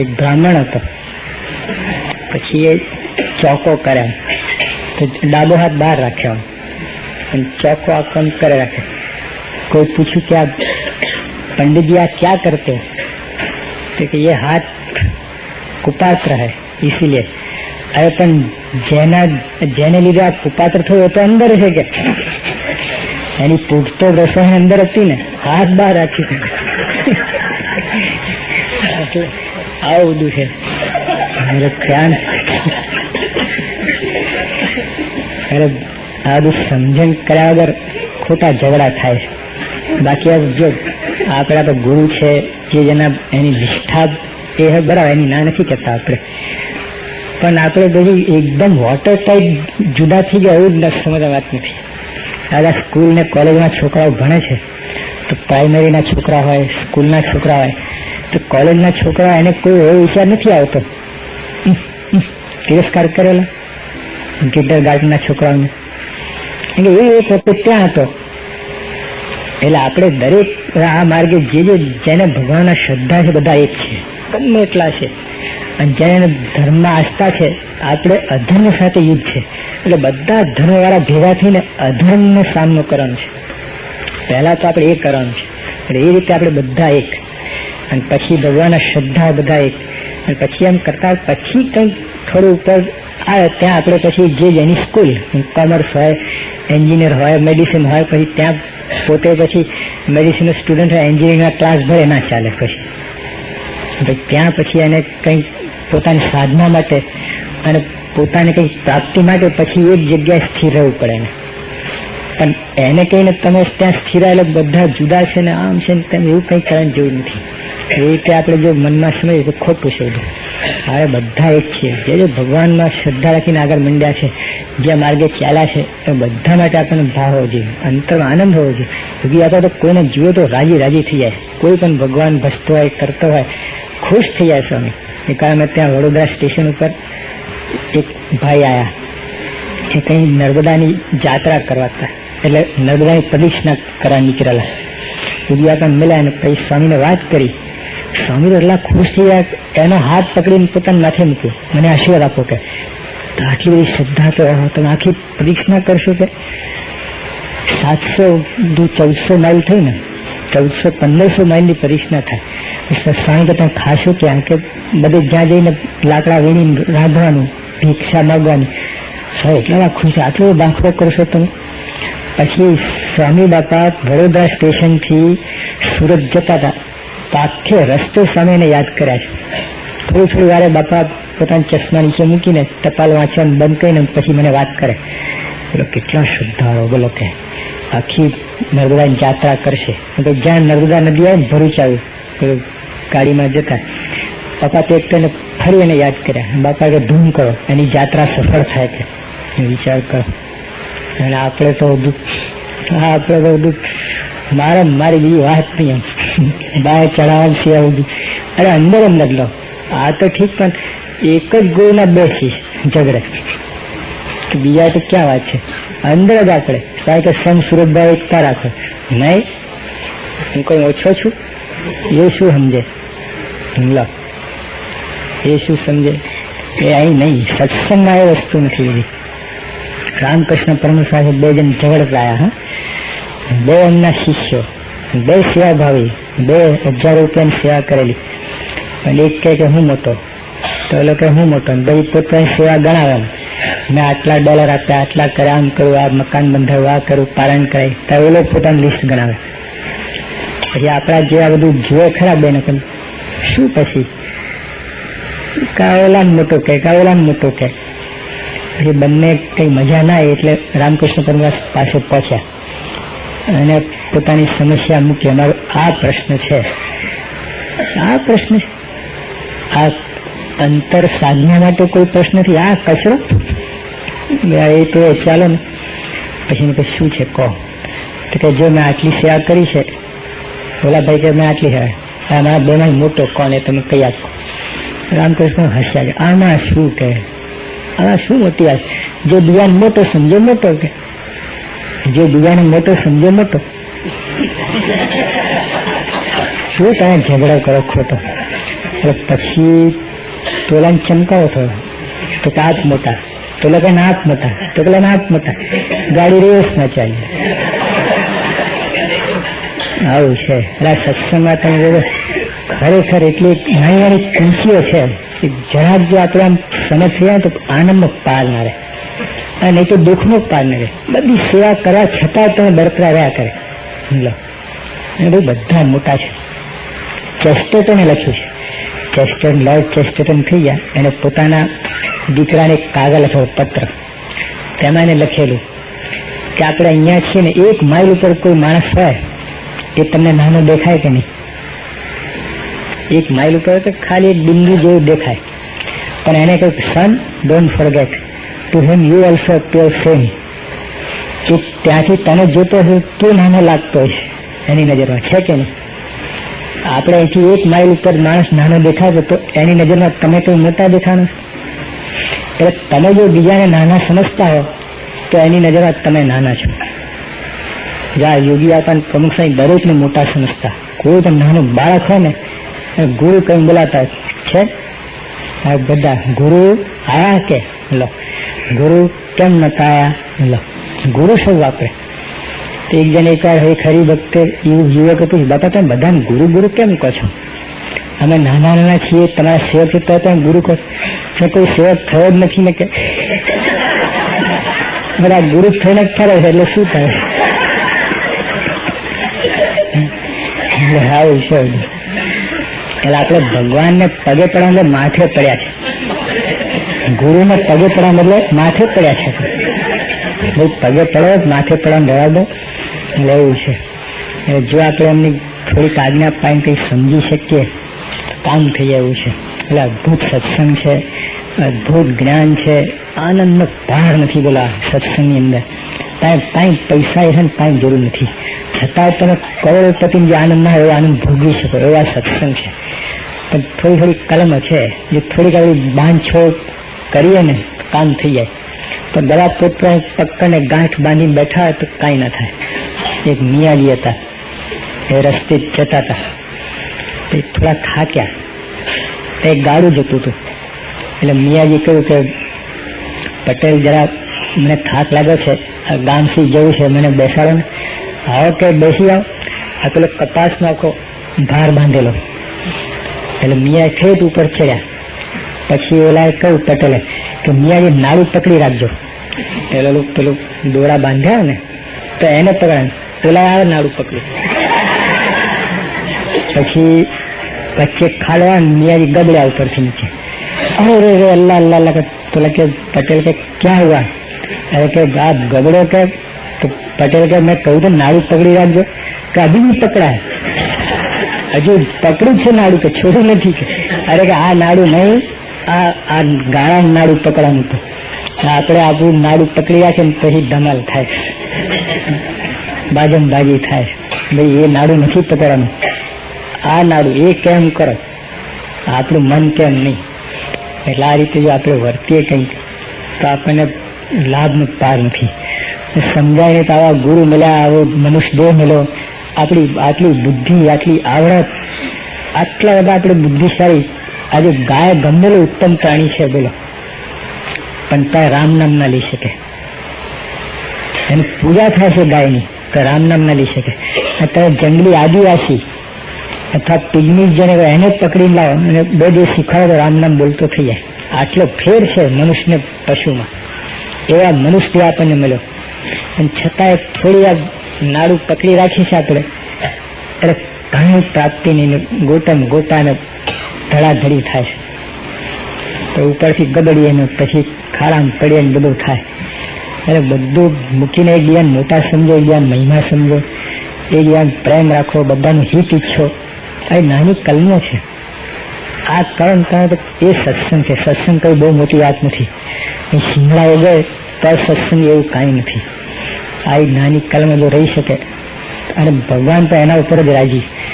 એક બ્રાહ્મણ હતો. પછી એ ચોકો કરે તો ડાબો હાથ બહાર રાખ્યો. અને ચોકો આમ કરે રાખે કોઈ પૂછ્યું કે આ પંડિતજી આ ક્યાં કરતે? તો કે એ હાથ કુપાત્ર હૈ ઇસીલીએ અરે પણ જેના, જેને લીધે આ કુપાત્ર થયું તો અંદર છે કે? એની પૂરતો રસોઈ અંદર હતી ને, હાથ બહાર રાખી. એટલે આવું બધું છે. મારે ધ્યાન અરે આ બધું સમજણ કર્યા વગર ખોટા ઝઘડા થાય છે. બાકી જો આપણા તો ગુરુ છે કે જેના એની નિષ્ઠા એ બરાબર, એની ના નથી કહેતા આપણે. પણ આપણે બધી એકદમ વોટર ટાઈપ જુદા થઈ ગયા એવું જ ન સમજવા વાત નથી. દાદા, સ્કૂલ ને કોલેજમાં છોકરાઓ ભણે છે. તો પ્રાઇમરીના છોકરા હોય સ્કૂલના છોકરા હોય કોલેજના છોકરા એને કોઈ એવો વિચાર નથી આવતો. તિરસ્કાર કરેલો. કિન્ડર ગાર્ડનના છોકરાઓને. એટલે એ એક વખત ત્યાં હતો. એટલે આપણે દરેક આ માર્ગે જે જે જેને ભગવાનના શ્રદ્ધા છે બધા એક છે. ગમે એટલા છે. અને જેને ધર્મમાં આસ્થા છે, આપણે અધર્મ સાથે યુદ્ધ છે. એટલે બધા ધર્મવાળા ભેગા થઈને અધર્મનો સામનો કરવાનો છે. પહેલા તો આપણે એ કરવાનું છે. એટલે એ રીતે આપણે બધા એક. અને પછી ભગવાનના શ્રદ્ધા બધા એક અને પછી એમ કરતા પછી કંઈક થોડું ઉપર આવે ત્યાં આપણે પછી જે જેની સ્કૂલ, કોમર્સ હોય, એન્જિનિયર હોય, મેડિસિન હોય, પછી ત્યાં પોતે પછી મેડિસિન સ્ટુડન્ટ હોય, એન્જિનિયરિંગના ક્લાસ ભરે, ના ચાલે પછી. ત્યાં પછી એને કંઈક પોતાની સાધના માટે અને પોતાને કંઈક પ્રાપ્તિ માટે પછી એક જગ્યાએ સ્થિર રહેવું પડે એને. પણ એને કહીને તમે ત્યાં સ્થિરાયેલા બધા જુદા છે ને આમ છે ને તેમ એવું કંઈ કરવાની જરૂર નથી. એ રીતે આપણે જો મનમાં સમજીએ તો ખોટું છે હવે બધા એક છે. જે જે ભગવાનમાં શ્રદ્ધા રાખીને આગળ મંડ્યા છે, જે માર્ગે ચાલ્યા છે, એ બધા માટે આપણને ભાવ હોવો જોઈએ, અંતરમાં આનંદ હોવો જોઈએ. સુધી આપણે તો કોઈને જુએ તો રાજી રાજી થઈ જાય. કોઈ પણ ભગવાન ભસતો હોય, કરતો હોય, ખુશ થઈ જાય સ્વામી. એ કારણે ત્યાં વડોદરા સ્ટેશન ઉપર એક ભાઈ આયા. એ કઈ નર્મદાની જાત્રા કરવાતા. એટલે નર્મદાની પ્રદિક્ષિણા કરવા નીકળેલા આપણને મળ્યા અને પછી સ્વામીને વાત કરી. સ્વામી તો એટલા ખુશ થઈ ગયા હાથ પકડીને પોતાને માથે મૂક્યો. મને આશીર્વાદ આપો કે. આટલી બધી શ્રદ્ધા તો તમે આખી પ્રદિક્ષિણા કરશો કે? સાતસો ચૌદસો માઇલ થઈ ને. ચૌદસો પંદરસો માઇલની પ્રદક્ષિણા થાય. સ્વામી તો તમે ખાશો ક્યાં કે બધે જ્યાં જઈને લાકડા વીણી રાંધવાનું, ભિક્ષા માગવાની એટલા ખુશ આટલો દાખલો કરશો તમે પછી સ્વામી બાપા વડોદરા સ્ટેશનથી સુરત જતા હતા. તો રસ્તે સ્વામીને યાદ કર્યા છે. થોડી થોડી વારે બાપા પોતાના ચશ્મા નીચે મૂકીને ટપાલ વાંચવાનું બંધ કરીને પછી મને વાત કરે. બોલો, કેટલા શ્રદ્ધાળો બોલો કે આખી નર્મદાની જાત્રા કરશે. તો જ્યાં નર્મદા નદી આવે ભરૂચ આવ્યું ગાડીમાં જતા. બાપા તો ફરી એને યાદ કર્યા. બાપા કે ધૂમ કરો, એની જાત્રા સફળ થાય કે વિચાર કરો. અને આપણે તો બધું આપણે તો બધું મારે મારી બીજી વાત નહીં એમ. બહાર ચડાવવાનું સિવાય બધું. અરે અંદર અંદર લો આ તો ઠીક, પણ એક જ ગોળના બે શીશ ઝઘડે બીજા તો ક્યાં વાત છે? અંદર જ આપણે કારણ કે સમ સુરતભાઈ એકતા રાખો. નહીં? હું કોઈ ઓછો છું? એ શું સમજે? લો એ શું સમજે? એ અહીં નહીં. સત્સંગમાં એ વસ્તુ નથી બધી રામકૃષ્ણ પરમ સાથે બે જણ ઝઘડતા બે એમના શિષ્યો, બે સેવાભાવી, બે હજાર રૂપિયાની સેવા કરેલી. અને એક કહે કે હું મોટો. તો એ લોકો હું મોટો? બે પોતાની સેવા ગણાવે મેં આટલા ડોલર આપ્યા, આટલા કર્યા, આમ કરું, આ મકાન બંધાવ્યું આ કરું પારણ કરાય. તો એ લોકો પોતાની લિસ્ટ ગણાવે. પછી આપણા જે આ બધું જુએ ખરા બેન શું પછી? કાવેલા મોટો કે કાવેલા મોટો કે પછી બંને કઈ મજા ના એટલે રામકૃષ્ણ પરમદાસ પાસે પહોંચ્યા. અને પોતાની સમસ્યા મૂકી. અમારો આ પ્રશ્ન છે. આ પ્રશ્ન આ અંતર સાધના માટે કોઈ પ્રશ્ન નથી. આ કચરો? એ તો ચાલો ને. પછી કે શું છે? કહો. તો કે, જો મેં આટલી સેવા કરી છે. ઓલા ભાઈ કે, મેં આટલી સેવા આ મારા બેમાં મોટો કોણ એ? તમે કહી આપો રામકૃષ્ણ હસ્યા આમાં શું કે? આમાં શું મોટી જો બીજાને મોટો સમજો મોટો કે? જો બીજાને મોટો સમજો મોટો? શું તમે ઝઘડો કરો ખોટો? પછી તોલાને ચમકાવો થયો તો કાચ મોટા. તો લગે નાક મોટા. તો પેલા નાક મોટા. ગાડી રેસ ના ચાલી. આવું છે. આ સત્સંગમાં તમે ખરેખર એટલી નાની નાની ખુશીઓ છે. કે જરાક જો આપણે આમ સમજ થઈ તો આનંદનો પાર ના રહે. અને નહીં તો દુઃખનો પાર ના રહે. બધી સેવા કરવા છતાં તમે બરકરાર રહ્યા કરે. લો. અને ભાઈ બધા મોટા છે. ચેસ્ટરટને લખ્યું છે. ચેસ્ટર લોર્ડ ચેસ્ટરટન થઈ ગયા. એને પોતાના દીકરાને કાગળ અથવા પત્ર. તેમાં એને લખેલું કે આપણે અહીંયા છીએ ને એક માઇલ ઉપર કોઈ માણસ હોય, એ તમને નાનો દેખાય કે નહીં? એક માઇલ ઉપર તો ખાલી એક બિંદુ જેવું દેખાય. પણ એને કહ્યું son don't forget to him you also pure same કે ત્યાંથી તને જોતો હોય તું નાનો લાગતો હોય એની નજરમાં છે કે નહીં? આપણે અહીંથી એક માઇલ ઉપર માણસ નાનો દેખાતો તો એની નજરમાં તમે કોઈ મોટા દેખાણો? એટલે તમે જો બીજાને નાના સમજતા હો, તો એની નજરમાં તમે નાના છો. જ્યાં યોગી આપણ પ્રમુખ સાહેબ દરેકને મોટા સમજતા. કોઈ પણ નાનું બાળક હોય ને ગુરુ કઈ બોલાતા છે? બધા, ગુરુ આયા કે? લો. ગુરુ કેમ નતા આયા? લો. ગુરુ શું વાપરે? તો એક જણ એકવાર હવે ખરી વખતે યુવકે પૂછ્યું, બાપા, તમે બધાને ગુરુ ગુરુ કેમ કહો છો? અમે નાના નાના છીએ, તમારા સેવક તો તમે ગુરુ કહો. કોઈ સેવક થયો જ નથી ને કે? બધા ગુરુ થઈને જ ફરે છે, એટલે શું થાય? એટલે આવું છે. એટલે આપણે ભગવાનને પગે પડ્યા એટલે માથે પડ્યા છે. ગુરુને પગે પડ્યા એટલે માથે પડ્યા છે. પગે પડો, માથે પડવાનું રહેવા દો. એવું છે. જો આપણે એમની થોડીક આજ્ઞા પાઈને કંઈ સમજી શકીએ કામ થઈ એવું છે. એટલે અદભુત સત્સંગ છે, અદભુત જ્ઞાન છે. આનંદનો ભાર નથી બોલા સત્સંગની અંદર. કાંઈ કાંઈ પૈસા છે ને કાંઈ જરૂર નથી. છતાં તમે કરોડપતિ જે આનંદ ના એવો આનંદ ભોગવી શકો, એવા સત્સંગ છે. પણ થોડી થોડી કલમો છે, જે થોડીક આપણી બાંધછોડ કરીએ ને, કામ થઈ જાય. તો દવા પોતપોતાની પકડને ગાંઠ બાંધીને બેઠા તો કાંઈ ના થાય. એક મિયાજી હતા. એ રસ્તે જતા હતા. તે થોડા થાક્યા. તે ગાડું જતું હતું. એટલે મિયાજી કહ્યું કે, પટેલ, જરા મને થાક લાગે છે. આ ગામ સુધી જવું છે. મને બેસાડો ને. આવો કે બેસી આવો. આ પેલો કપાસ નાખો ભાર બાંધેલો. એટલે મિયા ખેત ઉપર ચડ્યા પછી ઓલા કહ્યું પટેલે કે મિયાજી નાળું પકડી રાખજો. પેલું પેલું દોરા બાંધ્યા ને, તો એને પકડ પેલા આવે નાળું પકડ્યું. પછી વચ્ચે ખાડવા મિયાજી ગબડ્યા ઉપરથી નીચે. અરે રે અલ્લાહ અલ્લાહ અલ્લાહ પેલા કે પટેલ કે, ક્યાં હુઆ અરે કે, આ ગબડો કે પટેલ કે, મેં કહ્યું તો નાડું પકડી રાખજો. કે અભી નહીં પકડાય. હજુ પકડ્યું છે નાડું કે છોડ્યું નથી અરે કે આ નાડું નહીં, આ આ ગાળા નાડું પકડવાનું આપણે આપણું નાડું પકડી રાખે ને પછી ધમાલ થાય. બાજમ બાજી થાય. ભાઈ, એ નાડું નથી પકડવાનું. આ નાડું એ કેમ કરો? આપણું મન કેમ નહીં? એટલે આ રીતે જો આપણે વર્તીએ કંઈક, તો આપણને લાભ પાર નથી. સમજાય તો આવા ગુરુ મળ્યા, આવો મનુષ્ય દેહ મળ્યો. આપણી આટલી બુદ્ધિ, આટલી આવડત, આટલા બધા આપણે બુદ્ધિશાળી, આજે ગાય ગમેલો ઉત્તમ પ્રાણી છે, બોલો. પણ ત્યાં રામ નામ ના લઈ શકે. એની પૂજા થાય ગાયની, તો રામ નામ ના લઈ શકે. અત્યારે જંગલી આદિવાસી, અથવા પિગ્મી જેને એને પકડી લાવો. અને બે દિવસ શીખવાડો તો રામ નામ બોલતો થઈ જાય. આટલો ફેર છે મનુષ્યને પશુમાં. એવા મનુષ્ય આપણને મળ્યો. અને છતાંય થોડી આ નાડું પકડી રાખી છે આપણે. એટલે ઘણી પ્રાપ્તિની ગોટમ ગોટાને ધડાધડી થાય. છે તો ઉપરથી ગબડીએ ને પછી ખાડામાં પડીએ ને બધું થાય. એટલે બધું મૂકીને એકબીજાને મોટા સમજો જ્ઞાન મહિમા સમજો એ જ્ઞાન પ્રેમ રાખો, બધાનું હિત ઈચ્છો. આ નાની કલમો છે. આ કરણ કારણ એ સત્સંગ છે. સત્સંગ કઈ બહુ મોટી વાત નથી. શિંગડા વગર તો સત્સંગ એવું કાંઈ નથી. આ એક નાની કલમ જો રહી શકે. અને ભગવાન તો એના ઉપર જ રાજી.